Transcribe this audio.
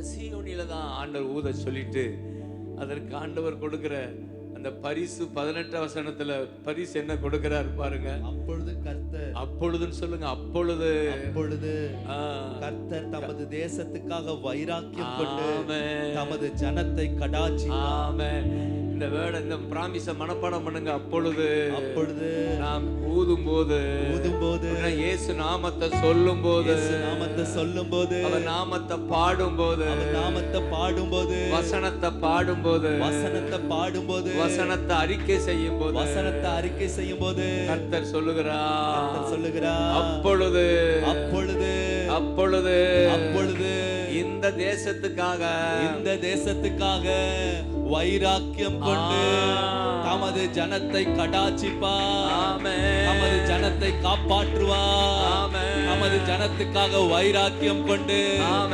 கையில தான் ஆண்டவர் ஊத சொல்லிட்டு அதற்கு ஆண்டவர் கொடுக்கிற அந்த பரிசு பதினெட்டு வசனத்துல பரிசு என்ன கொடுக்கிறார் பாருங்க அப்பொழுது கர்த்தர் அப்பொழுதுன்னு சொல்லுங்க அப்பொழுது அப்பொழுது கர்த்தர் தமது தேசத்துக்காக வைராக்கியம் கொண்டு. தமது ஜனத்தை கடாச்சி ஆமென். இந்த வேர்டை இந்த பிராமிச மனப்பாடம் பண்ணுங்க. அப்பொழுது அப்பொழுது நாம் ஊதும் போது ஊதும்போது இயேசு நாமத்தை சொல்லும் போது இயேசு நாமத்தை சொல்லும் போது அவர் நாமத்தை பாடும் போது நாமத்தை பாடும்போது வசனத்தை பாடும் போது வசனத்தை பாடும்போது வசனத்தை அறிக்கை செய்யும் போது வசனத்தை அறிக்கை செய்யும் போது கர்த்தர் சொல்லுகிறார். சொல்லுகிறார். அப்பொழுது அப்பொழுது அப்பொழுது அப்பொழுது இந்த தேசத்துக்காக இந்த தேசத்துக்காக வைராக்கியம் கொண்டு தமது ஜனத்தை கடாச்சிப்பார். தமது ஜனத்தை காப்பாற்றுவார். தமது ஜனத்துக்காக வைராக்கியம் கொண்டு.